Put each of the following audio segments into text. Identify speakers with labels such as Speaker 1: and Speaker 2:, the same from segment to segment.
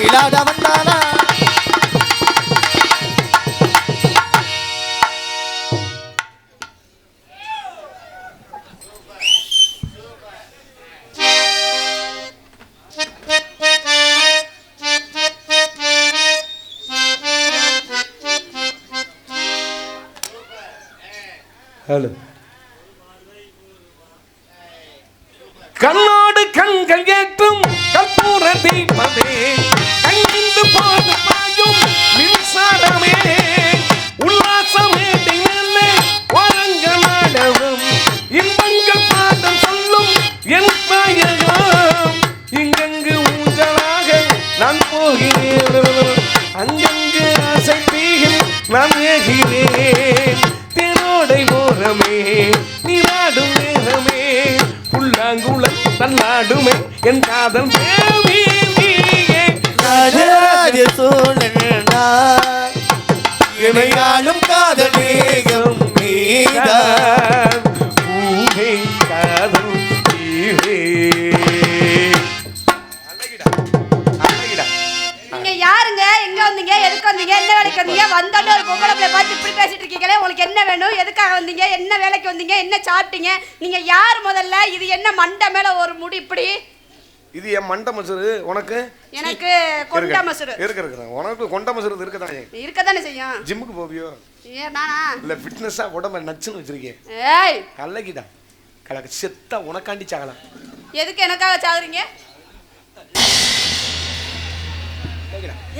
Speaker 1: இல்லாதவன் தானா?
Speaker 2: ஹலோ புல்லாங்குழல் தள்ளாடுமே என் காதல் தேவி நீயே.
Speaker 1: ராஜராஜ சோழனா இணையாளும் காதல் மேகம் நீதான்.
Speaker 2: பூவே காதல் தீவே.
Speaker 3: நீங்க யாருங்க? எங்க வந்தீங்க? எதுக்கு வந்தீங்க? என்ன வேலைக்கு வந்தீங்க வந்தோடனே ஒரு பொம்பளை பிள்ளை பார்த்து இப்படி பேசிட்டு இருக்கீங்களே? உங்களுக்கு என்ன வேணும்? எதுக்காக வந்தீங்க? என்ன வேலைக்கு வந்தீங்க? என்ன சாப்பிட்டீங்க? நீங்க யார் முதல்ல? இது என்ன மண்டை மேல ஒரு முடி இப்படி?
Speaker 2: இது என் மண்டை மசுறு. உனக்கு?
Speaker 3: எனக்கு கொண்ட மசுரு
Speaker 2: இருக்கு இருக்கு. உனக்கு கொண்ட மசுறு இருக்கதானே
Speaker 3: இருக்கத்தானே செய்யும்.
Speaker 2: ஜிம்முக்கு போவியோ?
Speaker 3: ஏன் நானா?
Speaker 2: இல்ல ஃபிட்னஸா உடம்ப நச்சுன்னு வச்சிருக்கேன்
Speaker 3: ஏய்!
Speaker 2: அழகிடா கலக்கு. செத்தா உனக்காண்டி சாகலாம்.
Speaker 3: எதுக்கு எனக்காக சாகுறீங்க.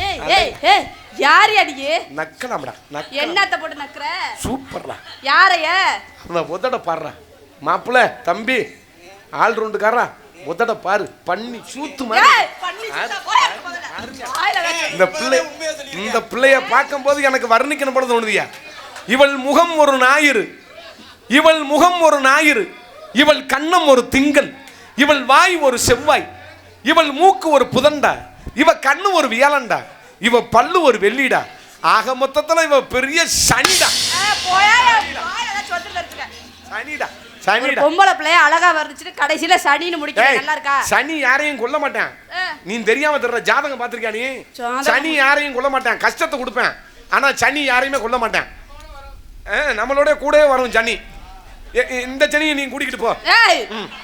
Speaker 3: ஏய் ஏய் ஏய்! யார் அடியே
Speaker 2: நக்கலாம்டா நக்கலாம்
Speaker 3: என்னத்த போட்டு நக்குற?
Speaker 2: சூப்பர்டா.
Speaker 3: யாரைய?
Speaker 2: அந்த உதட பாடுறா. மாப்பிள்ள தம்பி ஆல் ரவுண்டுக்காரா உதட பாரு. பண்ணி சூத்து. இந்த பிள்ளை இந்த பிள்ளைய பார்க்கும்போது எனக்கு வர்ணிக்கணும் போல தோணுதியா? இவள் முகம் ஒரு ஞாயிறு. இவள் முகம் ஒரு ஞாயிறு. இவள் கண்ணம் ஒரு திங்கள். இவள் வாய் ஒரு செவ்வாய். இவள் மூக்கு ஒரு புதன்டா இவ கண்ணு ஒரு வியாழன்டா இவ பல்லு ஒரு வெள்ளிடா. ஆக மொத்தத்துல இவ பெரிய சனிடா. சனிடா. சனிடா.
Speaker 3: பொம்பளை பிள்ளைய அழகா வந்துச்சுட்டு கடைசியில சனின்னு முடிக்க
Speaker 2: ஏய்,
Speaker 3: நல்லா இருக்கா?
Speaker 2: சனி யாரையும் கொல்ல மாட்டான். நீ தெரியாம தர்ற ஜாதகம் பாத்திருக்கியா நீ. சனி யாரையும் கொல்ல மாட்டான். கஷ்டத்தை கொடுப்பேன். ஆனா சனி யாரையுமே கொல்ல மாட்டான். நம்மளோட கூடவே வரும் சனி. இந்த சனியை நீ கூட்டிக்கிட்டு போ.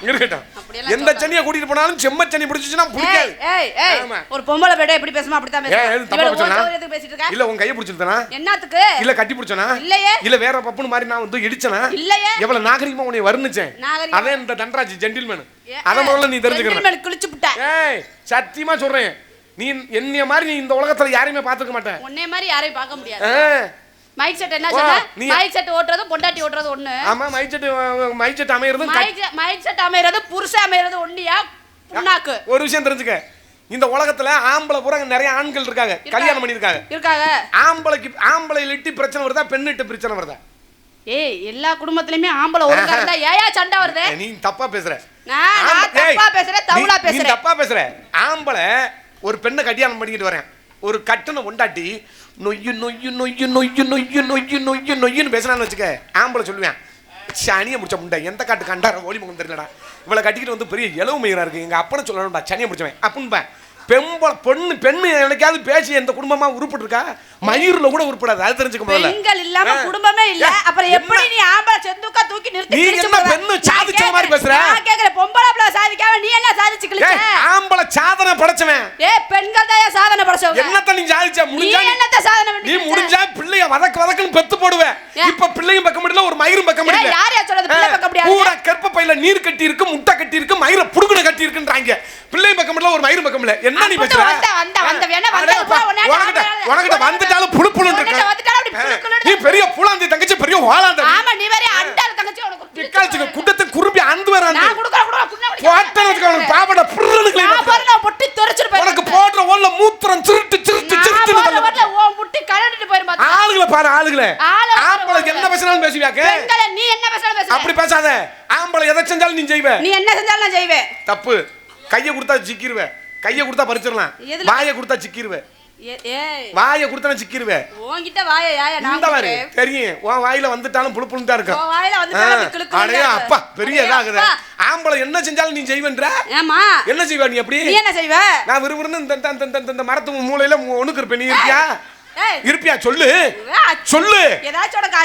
Speaker 2: இருக்கட்டும் எந்த. சனியை கூட்டிட்டு போனாலும் செம்ம சனி பிடிச்சிச்சுன்னா
Speaker 3: ஏய்
Speaker 2: பிடிக்காது.
Speaker 3: ஏய் ஏய்
Speaker 2: ஆமா.
Speaker 3: ஒரு பொம்பளை பேட எப்படி பேசுமா?
Speaker 2: பேசுனா
Speaker 3: ஓட்டு எதுக்கு பேசிட்டு இருக்க?
Speaker 2: இல்ல உன் கையை பிடிச்சிருந்தனா?
Speaker 3: என்னத்துக்கு?
Speaker 2: இல்ல கட்டி பிடிச்சனா?
Speaker 3: இல்லையே.
Speaker 2: இல்ல வேற பப்புன்னு மாதிரி நான் வந்து இடிச்சனா?
Speaker 3: இல்லையே.
Speaker 2: எவ்வளவு நாகரிகமா உன்னை வர்ணிச்சேன்? அதே இந்த தண்டராஜ் ஜென்டில்மேன் அத முதல்ல நீ தெரிஞ்சுக்கணும்.
Speaker 3: கிழிச்சு புட்ட.
Speaker 2: ஏய் சத்தியமா சொல்றேன். நீ என்னைய மாதிரி நீ இந்த உலகத்துல யாரையுமே பாத்துக்க மாட்டேன்.
Speaker 3: உன்னை மாதிரி யாரையும் பார்க்க முடியாது. மைக் செட் என்ன சொன்ன? மைக் செட் ஓட்டுறது பொண்டாட்டி ஓட்டுறது ஒண்ணு.
Speaker 2: ஆமா மைச்சட்டு மைச்சட்டு அமையறதும் கட்-
Speaker 3: மைக் மைக் செட் அமைறது புருஷன் அமைறது ஒண்ணியா புண்ணாக்கு.
Speaker 2: ஒரு விஷயம் தெரிஞ்சுக்க. இந்த உலகத்துல ஆம்பளை பூரா நிறைய ஆண்கள் இருக்காங்க. கல்யாணம் பண்ணிருக்காங்க
Speaker 3: இருக்காங்க.
Speaker 2: ஆம்பளைக்கு ஆம்பளை இட்டு பிரச்சனை வருதா? பெண்ணிட்டு பிரச்சனை வருதா?
Speaker 3: ஏய் எல்லா குடும்பத்திலயுமே ஆம்பளை ஒழுங்கா இருந்தா ஏயா சண்டை வருது?
Speaker 2: நீ தப்பா பேசுற.
Speaker 3: நான் தப்பா பேசுறேன் தவுளா பேசுறேன்.
Speaker 2: தப்பா பேசுற. ஆம்பளை ஒரு பெண்ணை கல்யாணம் பண்ணிக்கிட்டு வரேன். ஒரு கட்டணை கொண்டாட்டி நொய்யு நொய்யு நொய்யு நொய்யு நொய்யு நொய்யு நொய்யு நொய்யுன்னு பேசுறான்னு வச்சுக்க. ஆம்பளை சொல்லுவேன். சனியை முடிச்ச முண்டை. எந்த காட்டு கண்டார ஓடி முகம் தெரியலடா. இவளை கட்டிக்கிட்டு வந்து பெரிய இளவு மயிரா இருக்கு. எங்க அப்பனை சொல்லணும்டா சனியை முடிச்சவன். அப்புன்பேன் பெம்பளை பொண்ணு பெண்ணு எனக்காவது பேசி எந்த குடும்பமா உருப்பிட்டு இருக்கா மயிரில் கூட உருப்படாது. அது தெரிஞ்சுக்க முதல்ல.
Speaker 3: பெண்கள் இல்லாம. குடும்பமே இல்ல. அப்புறம் எப்படி? நீ ஆம்பளை செந்துக்கா தூக்கி நிறுத்தி
Speaker 2: நீ என்ன? பெண்ணு சாதிச்ச மாதிரி பேசுற?
Speaker 3: நான் கேக்குறேன். பொம்பளை சாதிக்காம நீ என்ன சாதிச்சு கிழிச்ச?
Speaker 2: ஆம்பளை சாதனை படைச்சவன்.
Speaker 3: ஏய் பெண்கள் தான் சாதனை படைச்சவங்க?
Speaker 2: என்னத்த நீ சாதிச்ச? முடிஞ்சா நீ-
Speaker 3: என்னத்த சாதனை பண்ணி
Speaker 2: நீ? முடிஞ்சா பிள்ளைய வதக்கு வதக்குன்னு பெத்து போடுவ? இப்ப பிள்ளையும் பக்க முடியல ஒரு மயிரும் பக்க முடியல.
Speaker 3: யார் யார் சொல்றது? பிள்ளை பக்க முடியாது?
Speaker 2: பூரா கற்ப பையில நீர் கட்டி இருக்கு முட்டை கட்டி இருக்கு மயிர புடுகுன கட்டி இருக்குன்றாங்க பிள்ளையும் பக்க முடியல ஒரு மயிரும் பக்க முடியல. என்ன நீ பேசுற?
Speaker 3: வந்த, வந்த, வந்த, வேணா
Speaker 2: உனக்கிட்ட
Speaker 3: ஆம்பளை-
Speaker 2: உனக்கிட்ட வந்துட்டாலும் புழு புழுன்னு இருக்க. நீ பெரிய புலாந்தி தங்கச்சி பெரிய வாழாந்த
Speaker 3: ஆமா நீ வேற அண்டால தங்கச்சி உனக்கு கிழிச்சு
Speaker 2: பிக்காச்சுக்கு
Speaker 3: போடுறேன்.
Speaker 2: குட்டத்தை குறும்பி அந்து வர
Speaker 3: நான் குடுக்குற குடுக்குற குண்ணா குடிக்க
Speaker 2: போட்டேன்னு வச்சுக்கோ உனக்கு பாவட புர்றன்னு clean
Speaker 3: நான்
Speaker 2: பண்ணு.
Speaker 3: பாரு நான் பொட்டி தொலைச்சிட்டு போயிரு
Speaker 2: உனக்கு போடுற ஓல்ல மூத்திரம் திருட்டு திருட்டு
Speaker 3: நான்
Speaker 2: திருட்டு
Speaker 3: போற வரல உன் முட்டி கழட்டிட்டு போயிரு பாத்து
Speaker 2: ஆளுகளை பாரு ஆளுகளை
Speaker 3: ஆளை பாரு,
Speaker 2: ஆம்பளைக்கு என்ன
Speaker 3: ஆளுகளை.
Speaker 2: பேசினாலும் பேசுவியாக்க?
Speaker 3: பெண்களை நீ என்ன பேசுற பேசுற
Speaker 2: அப்படி பேசாத. ஆம்பளை எதை செஞ்சாலும் நீ செய்வ.
Speaker 3: நீ என்ன செஞ்சாலும் நான் செய்வேன்
Speaker 2: தப்பு. கைய கொடுத்தா சிக்கிருவ. கைய கொடுத்தா பறிச்சிடலாம்.
Speaker 3: எதுல?
Speaker 2: வாயை கொடுத்தா சிக்கிருவ.
Speaker 3: ஏ- ஏய்.
Speaker 2: வாயை கொடுத்தன சிக்கிருவேன்
Speaker 3: உன்கிட்ட வாய யாயா நான்
Speaker 2: இந்த மாதிரி
Speaker 3: கொடுக்குறேன்.
Speaker 2: தெரியும். உன் வாயில வந்துட்டாலும் தான் இருக்கும்.
Speaker 3: வாயில
Speaker 2: அடே
Speaker 3: தான்
Speaker 2: அப்பா. பெரிய இதாகுது. ஆம்பளை என்ன செஞ்சாலும் நீ செய்வன்ற? என்ன செய்வ நீ எப்படி
Speaker 3: நீ என்ன செய்வ?
Speaker 2: நான் விறுவிறுன்னு இந்த இந்த- இந்த- இந்த- இந்த மரத்து மூலையில ஒண்ணுக்கு இருப்பேன். நீ
Speaker 3: ஏய்.
Speaker 2: இருப்பியா சொல்லு. சொல்லு.
Speaker 3: ஏதாச்சும் உனக்கு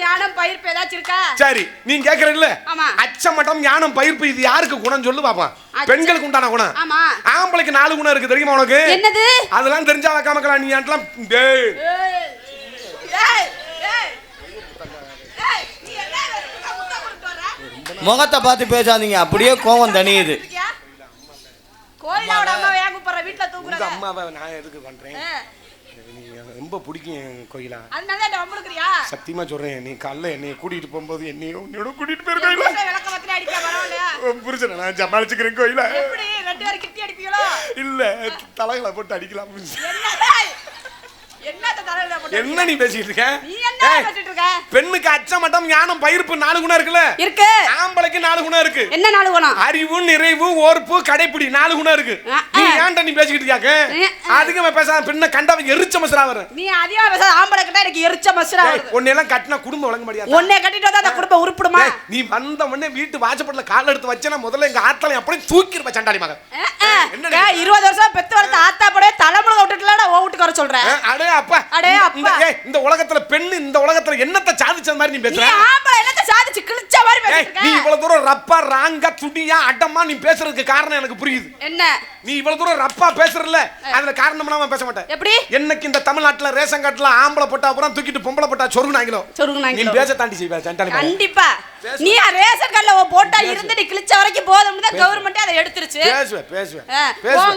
Speaker 3: ஞானம் பயிர்ப்பு ஏதாச்சும் இருக்கா?
Speaker 2: சரி நீ கேக்குற இல்ல
Speaker 3: ஆமா.
Speaker 2: அச்சமட்டம் ஞானம் பயிர்ப்பு இது யாருக்கு குணம் சொல்லு பாப்பா. பெண்களுக்கு உண்டான குணம்.
Speaker 3: ஆமா.
Speaker 2: ஆம்பளைக்கு நாலு குணம் இருக்கு தெரியுமா உனக்கு?
Speaker 3: என்னது?
Speaker 2: அதெல்லாம் தெரிஞ்சா வைக்காமக்கலாம் நீ ஆட்டலாம் டேய்.
Speaker 3: ஏய், ஏய், ஏய். ஏய், நீ வர்ற?
Speaker 1: முகத்தை பார்த்து பேசாதீங்க அப்படியே கோவம்
Speaker 3: இருக்கியா? கோயிலோட ஏன் கூப்பிடுற? வீட்டுல தூக்குறத.
Speaker 2: அம்மாவை நான் எதுக்கு பண்றேன்? ரொம்ப பிடிக்கும் என் கோயிலா.
Speaker 3: அதனால என்ன?
Speaker 2: சத்தியமா சொல்றேன் நீ காலைல என்னைய கூட்டிட்டு போகும்போது என்னைய உன்னோட கூட்டிட்டு போயிருக்கோம்
Speaker 3: புருஷன் விளக்க அடிக்க பரவாயில்லையா?
Speaker 2: நான் சமாளிச்சுக்கிறேன் கோயிலா.
Speaker 3: எப்படி? ரெண்டு பேரும் கிட்டி அடிப்பீங்களோ?
Speaker 2: இல்ல தலைகளை போட்டு அடிக்கலாம். என்ன நீ பேசிட்டு இருக்க?
Speaker 3: நீ
Speaker 2: பெண்ணுக்கு அச்சமட்டம் ஞானம் பயிர்ப்பு நாலு குணம் இருக்குல்ல?
Speaker 3: இருக்கு.
Speaker 2: ஆம்பளைக்கு நாலு குணம் இருக்கு.
Speaker 3: என்ன நாள் குணம்?
Speaker 2: அறிவு நிறைவு ஓர்ப்பு கடைப்பிடி நாலு குணம் இருக்கு. நீ. ஏன்டா நீ பேசிக்கிட்டு இருக்காக்க
Speaker 3: ஆ, ஆ.
Speaker 2: அதிகமா பேசாத பெண்ணை கண்டவங்க எரிச்ச மசரா வர
Speaker 3: நீ அதிகமா பேசாத ஆம்பளை கிட்ட எனக்கு எரிச்ச மசுரா வருது.
Speaker 2: உன்னையெல்லாம் கட்டினா குடும்பம் வழங்க முடியாது?
Speaker 3: உன்னை கட்டிட்டு வந்தா அந்த குடும்பம் உருப்பிடுமா?
Speaker 2: நீ வந்த உடனே வீட்டு வாசப்படல கால் எடுத்து வச்சேன்னா முதல்ல எங்க ஆத்தலை அப்படியே தூக்கிருப்ப சண்டாளி மகன்.
Speaker 3: இருபது வருஷம் பெத்து வளர்த்த ஆத்தா படைய தலைமுறை விட்டுட்டுல ஓ வீட்டுக்கு வர சொல்றேன்
Speaker 2: அடே அப்பா.
Speaker 3: அடே
Speaker 2: இந்த-
Speaker 3: அப்பா.
Speaker 2: இந்த உலகத்துல பெண்ணு இந்த உலகத்துல என்னத்த சாதிச்ச மாதிரி நீ பேசுற?
Speaker 3: ஆம்பளை என்னத்த சாதிச்சு கிழிச்ச மாதிரி பேசிட்டு
Speaker 2: நீ இவ்வளவு தூரம் ரப்பா ராங்கா துடியா அடமா நீ பேசுறதுக்கு காரணம் எனக்கு புரியுது.
Speaker 3: என்ன?
Speaker 2: நீ இவ்வளவு தூரம் ரப்பா பேசுறல அதுல காரணம் இல்லாம பேச மாட்டேன்.
Speaker 3: எப்படி?
Speaker 2: என்னைக்கு இந்த தமிழ்நாட்டுல ரேஷன் கார்டுல ஆம்பளை போட்டா அப்புறம் தூக்கிட்டு பொம்பளை போட்டா சொருகுனாங்களோ?
Speaker 3: சொருகுனாங்களோ.
Speaker 2: நீ பேச தாண்டி செய்வ.
Speaker 3: கண்டிப்பா. நீ ரேஷன் கார்டுல போட்டா இருந்து நீ கிழிச்ச வரைக்கும் போதும்னு தான் கவர்மெண்டே அதை எடுத்துருச்சு.
Speaker 2: பேசுவேன் பேசுவேன்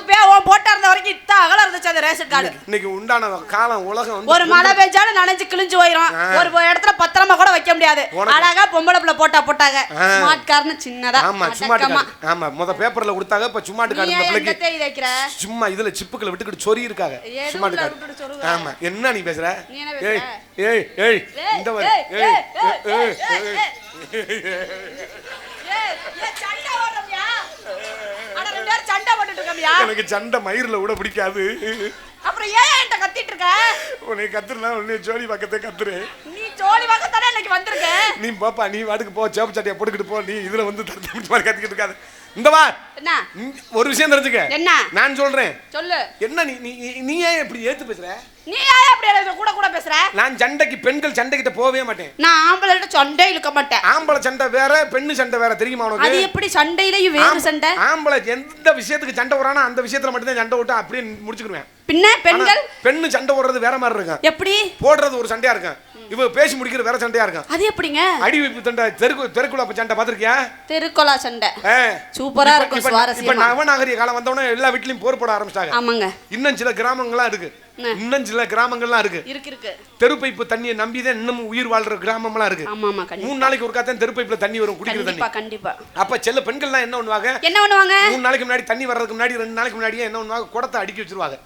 Speaker 3: பே- உன் போட்டா இருந்த வரைக்கும் இத்த அகலம் இருந்துச்சு அந்த ரேஷன் கார்டு.
Speaker 2: இன்னைக்கு உண்டான காலம் உலகம்
Speaker 3: ஒரு மழை பெஞ்சாலும் நனைஞ்சு கிழிஞ்சு போயிரும். ஒரு இடத்துல பத்திரமா கூட வைக்க முடியாது. அழகா பொம்பளை பிள்ளை போட்டா போட்டாங்க. ஸ்மார்ட் கார்னு சின்னதா.
Speaker 2: ஆமா. கார்டு. ஆமா முத பேப்பர்ல கொடுத்தாங்க இப்ப சும்மாட்டு கார்டு
Speaker 3: வைக்கிற
Speaker 2: சும்மா இதுல சிப்புக்களை விட்டுக்கிட்டு சொறி இருக்காங்க
Speaker 3: சொருகுற.
Speaker 2: ஆமா என்ன நீ பேசுற ஏய்? ஏய் ஏய் இந்த மாதிரி
Speaker 3: ஏய்,
Speaker 2: ஏய்? எனக்கு சண்டை மயிரில் விட பிடிக்காது
Speaker 3: அப்புறம் ஏன் என்கிட்ட கத்திட்டு இருக்க
Speaker 2: உன்னை கத்துறா உன்னை ஜோடி பக்கத்தை கத்துரு
Speaker 3: நீ ஜோடி வாக்கத்தானே இன்னைக்கு வந்திருக்க
Speaker 2: நீ பாப்பா நீ வாட்டுக்கு போ சேப்பு சட்டையை போட்டுக்கிட்டு போ நீ இதுல வந்து தடுத்து மாதிரி கத்திக்கிட்டு இருக்காது இந்த வா.
Speaker 3: என்ன?
Speaker 2: ஒரு விஷயம் தெரிஞ்சுக்க.
Speaker 3: என்ன?
Speaker 2: நான் சொல்றேன்.
Speaker 3: சொல்லு.
Speaker 2: என்ன நீ நீ நீ- ஏன் இப்படி ஏத்து பேசுற?
Speaker 3: நீ ஏன் அப்படி எனக்கு கூட கூட பேசுற?
Speaker 2: நான் சண்டைக்கு பெண்கள் சண்டைக்கிட்ட போகவே மாட்டேன்.
Speaker 3: நான் ஆம்பளைகிட்ட சண்டை இழுக்க மாட்டேன்.
Speaker 2: ஆம்பளை சண்டை வேற பெண்ணு சண்டை வேற தெரியுமா
Speaker 3: அது
Speaker 2: உனக்கு
Speaker 3: எப்படி சண்டையிலயும் வேறு சண்டை?
Speaker 2: ஆம்பளை எந்த விஷயத்துக்கு சண்டை வரானோ அந்த விஷயத்துல மட்டும்தான் சண்டை விட்டு அப்படியே முடிச்சுக்கிடுவேன்
Speaker 3: பின்ன பெண்கள்?
Speaker 2: பெண்ணு சண்டை போடுறது வேற மாதிரி இருக்கும்.
Speaker 3: எப்படி?
Speaker 2: போடுறது ஒரு சண்டையா இருக்கும். இவ பேசி முடிக்கிறது வேற சண்டையா இருக்கும்.
Speaker 3: அது எப்படிங்க?
Speaker 2: அடி வைப்பு சண்டை தெருக்கு தெருக்குள்ள சண்டை பாத்திருக்கியா
Speaker 3: தெருக்கொலா சண்டை. சூப்பரா இருக்கும்
Speaker 2: இப்ப நவநாகரிக காலம் வந்தவொடனே எல்லா வீட்லயும் போர் போட ஆரம்பிச்சிட்டாங்க.
Speaker 3: ஆமாங்க.
Speaker 2: இன்னும் சில கிராமங்கள்லாம் இருக்கு? இன்னும் சில கிராமங்கள்லாம் இருக்கு.
Speaker 3: இருக்கு இருக்கு.
Speaker 2: தெரு பைப்பு தண்ணியை நம்பி தான் இன்னும் உயிர் வாழ்ற கிராமம்லாம் இருக்கு.
Speaker 3: ஆமா
Speaker 2: மூணு நாளைக்கு ஒருக்கா தான் தெரு பைப்புல தண்ணி வரும் குடிக்கிற தண்ணி.
Speaker 3: கண்டிப்பா
Speaker 2: அப்ப செல்ல பெண்கள்லாம் என்ன பண்ணுவாங்க?
Speaker 3: என்ன பண்ணுவாங்க?
Speaker 2: மூணு நாளைக்கு முன்னாடி தண்ணி வர்றதுக்கு முன்னாடி ரெண்டு நாளைக்கு முன்னாடியே என்ன பண்ணுவாங்க? குடத்தை அடுக்கி வச்சிருவாங்க.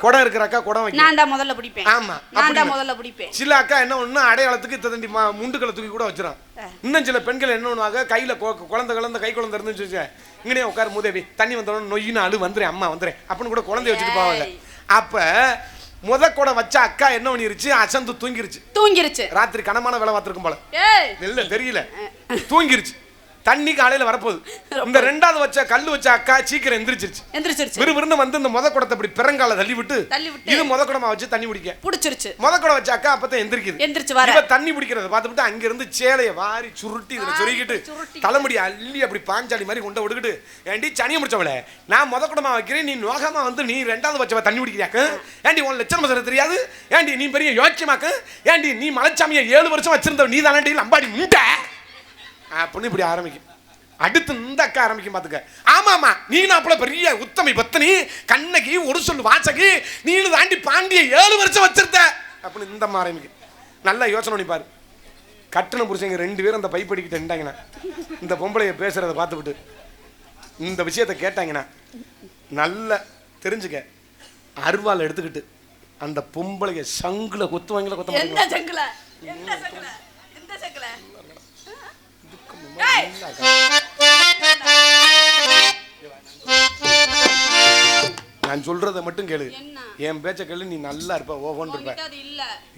Speaker 2: குடம் இருக்கிற குடம் வைக்க
Speaker 3: நான் தான் முதல்ல பிடிப்பேன்.
Speaker 2: ஆமா,
Speaker 3: நான் தான். முதல்ல பிடிப்பேன்.
Speaker 2: சில அக்கா என்ன ஒண்ணு அடையாளத்துக்கு தண்டி முண்டுக்களை தூக்கி கூட வச்சிரும். இன்னும் சில பெண்கள் என்ன பண்ணுவாங்க கையில கொ- குழந்தை குழந்தை கை குழந்தை இருந்துச்சு வச்சுக்க இங்கனே உட்கார் மூதேவி தண்ணி வந்தோடனே நொய்யின்னு அழு வந்துறேன் அம்மா வந்துறேன் அப்படின்னு கூட குழந்தைய வச்சுட்டு போவாங்க. அப்ப முத குடம் வச்ச அக்கா என்ன பண்ணிருச்சு? அசந்து தூங்கிருச்சு.
Speaker 3: தூங்கிருச்சு.
Speaker 2: ராத்திரி கனமான வேலை பார்த்திருக்கும் போல. இல்ல தெரியல. தூங்கிருச்சு. தண்ணி காலையில வரப்போகுது. இந்த ரெண்டாவது வச்ச கல்லு வச்ச அக்கா சீக்கிரம் எந்திரிச்சிருச்சு.
Speaker 3: எந்திரிச்சிருச்சு.
Speaker 2: விறுவிறுன்னு வந்து இந்த முத குடத்தை இப்படி பிறங்கால தள்ளி விட்டு
Speaker 3: தள்ளி விட்டு.
Speaker 2: இது முத குடமா வச்சு தண்ணி குடிக்க.
Speaker 3: புடிச்சிருச்சு.
Speaker 2: முத குடம் வச்ச அக்கா அப்பதான் எந்திரிக்குது.
Speaker 3: எந்திரிச்சு வர.
Speaker 2: தண்ணி பிடிக்கிறத பார்த்துட்டு அங்க இருந்து சேலைய வாரி சுருட்டி இதுல சொருகிட்டு. தலைமுடி அள்ளி அப்படி பாஞ்சாலி மாதிரி கொண்டு விடுக்கிட்டு ஏண்டி சனியை முடிச்சவளே நான் முத குடமா வைக்கிறேன் நீ நோகமா வந்து நீ ரெண்டாவது வச்சவ தண்ணி குடிக்கிறாக்க ஏண்டி உன் லட்சணம் மசர தெரியாது? ஏண்டி நீ பெரிய யோக்கியமாக்க? ஏண்டி நீ மலைச்சாமியை ஏழு வருஷம் வச்சிருந்தவ நீ தானே லம்பாடி முண்ட? அப்படின்னு இப்படி ஆரம்பிக்கும். அடுத்து இந்த அக்கா ஆரம்பிக்கும் பாத்துக்க. ஆமாமா நீ அப்பள பெரிய உத்தமி பத்தினி கண்ணகி ஒரு சொல்லு வாசகி நீனு தாண்டி பாண்டிய ஏழு வருஷம் வச்சிருந்த. அப்படின்னு இந்த அம்மா ஆரம்பிக்கும். நல்லா யோசனை பண்ணி பாரு. கட்டணம் புருஷங்க ரெண்டு பேரும் அந்த பைப்படிக்கிட்டு நின்றாங்கண்ணா இந்த பொம்பளைய பேசுகிறத பார்த்துக்கிட்டு இந்த விஷயத்த கேட்டாங்கண்ணா நல்லா தெரிஞ்சுக்க. அருவாள் எடுத்துக்கிட்டு அந்த பொம்பளைய சங்குல கொத்துவாங்களா கொத்த
Speaker 3: எந்த
Speaker 2: நான் சொல்றத மட்டும் கேளு? என் பேச்ச கேளு நீ நல்லா இருப்ப ஓஹோன்னு இருப்ப.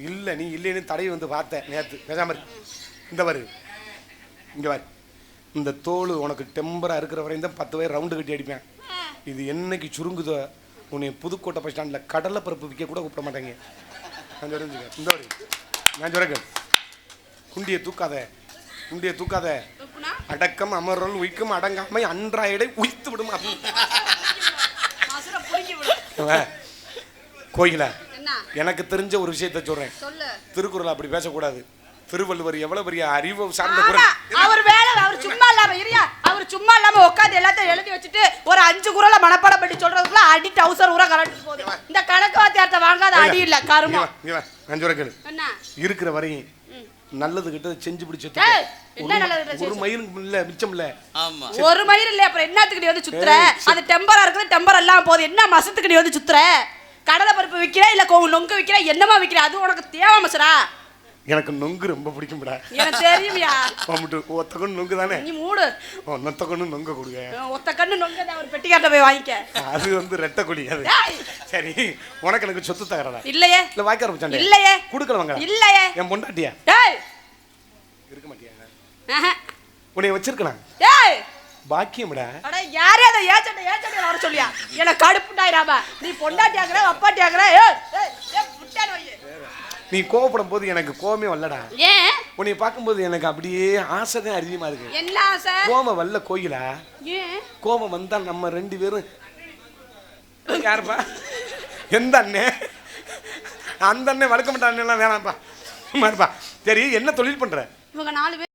Speaker 3: இல்ல.
Speaker 2: நீ இல்லைன்னு தடவி வந்து பார்த்தேன் நேத்து. பேசாம இந்த பாரு. இங்க பாரு. இந்த தோல் உனக்கு டெம்பரா இருக்கிற வரையும் தான் பத்து வயர் ரவுண்டு கட்டி அடிப்பேன். இது என்னைக்கு சுருங்குதோ உன்னை புதுக்கோட்டை பஸ் ஸ்டாண்டில் கடலை பருப்பு விற்க கூட கூப்பிட மாட்டாங்க. நான் சொல்லுங்க இந்த வரி நான் சொல்றேன் குண்டியை தூக்காத. குண்டியை தூக்காத. அடக்கம் அமரல் உய்க்கும் அடங்காமை அன்றாயடை உய்த்து விடும் அப்படின்னு கோயில. எனக்கு தெரிஞ்ச ஒரு விஷயத்த சொல்றேன். திருக்குறள் அப்படி பேசக்கூடாது. திருவள்ளுவர் எவ்வளவு பெரிய அறிவு சார்ந்த குரல்.
Speaker 3: அவர் வேலை அவர் சும்மா இல்லாம இருயா அவர் சும்மா இல்லாம உட்காந்து எல்லாத்தையும் எழுதி வச்சுட்டு ஒரு அஞ்சு குரலை மனப்பாடம் பண்ணி சொல்றதுக்குள்ள அடி டவுசர் ஊரா கலட்டு போகுது. இந்த கணக்கு வாத்தியார்ட்ட வாங்காத அடி இல்ல
Speaker 2: கேளு.
Speaker 3: என்ன?
Speaker 2: இருக்கிற வரையும் நல்லது கிட்ட செஞ்சு பிடிச்சு ஒரு மயிலும் இல்ல மிச்சம் இல்ல.
Speaker 1: ஆமா.
Speaker 3: ஒரு மயிர் இல்ல அப்புறம் என்னத்துக்கு நீ வந்து சுத்துற. அது டெம்பரா இருக்குது டெம்பர் எல்லாம் போகுது. என்ன மசத்துக்கு நீ வந்து சுத்துற? கடலை பருப்பு விக்கிற இல்ல நொங்கு விக்கிற என்னமா விக்கிற? அது உனக்கு தேவை மசரா
Speaker 2: எனக்கு நொங்கு ரொம்ப பிடிக்கும்டா.
Speaker 3: எனக்கு தெரியுமியா.
Speaker 2: வந்துட்டு ஒத்த கண்ணு நொங்கு தானே?
Speaker 3: நீ மூடு.
Speaker 2: நொத்த கண்ணு நொங்க கொடுங்க.
Speaker 3: ஒத்த கண்ணு நொங்க ஒரு பெட்டிக்காட்ட போய் வாங்கிக்க.
Speaker 2: அது வந்து ரெட்டை கொடி அது. சரி உனக்கு எனக்கு சொத்து தகரடா
Speaker 3: இல்லையே.
Speaker 2: இல்ல வாய்க்கார மச்சான்
Speaker 3: இல்லையே.
Speaker 2: கொடுக்கல வாங்க
Speaker 3: இல்லையே.
Speaker 2: என் பொண்டாட்டியா?
Speaker 3: டேய்.
Speaker 2: இருக்க மாட்டியா. உன்னை வச்சிருக்கலாம்
Speaker 3: டேய்.
Speaker 2: பாக்கியம்டா.
Speaker 3: அட யாரே அதை? ஏச்சட்ட ஏச்சட்ட வர சொல்லியா? எனக்கு நீ அப்பாட்டியாக்குற. ஏய் ஏய் ஏய் புட்டான் வையே.
Speaker 2: நீ கோவப்படும் போது எனக்கு கோவமே வரலடா.
Speaker 3: ஏன்?
Speaker 2: உன்னை பார்க்கும்போது எனக்கு அப்படியே ஆசை தான் அதிகமா இருக்கு.
Speaker 3: என்ன ஆசை?
Speaker 2: கோவம் வரல கோயிலா?
Speaker 3: ஏன்?
Speaker 2: கோபம் வந்தா நம்ம ரெண்டு பேரும் யாருப்பா? எந்த அண்ணே? அந்த அண்ணன் வளர்க்க மாட்டான் வேணாம்ப்பா. இருப்பா சரி என்ன தொழில் பண்ற?
Speaker 3: இவங்க நாலு பேர்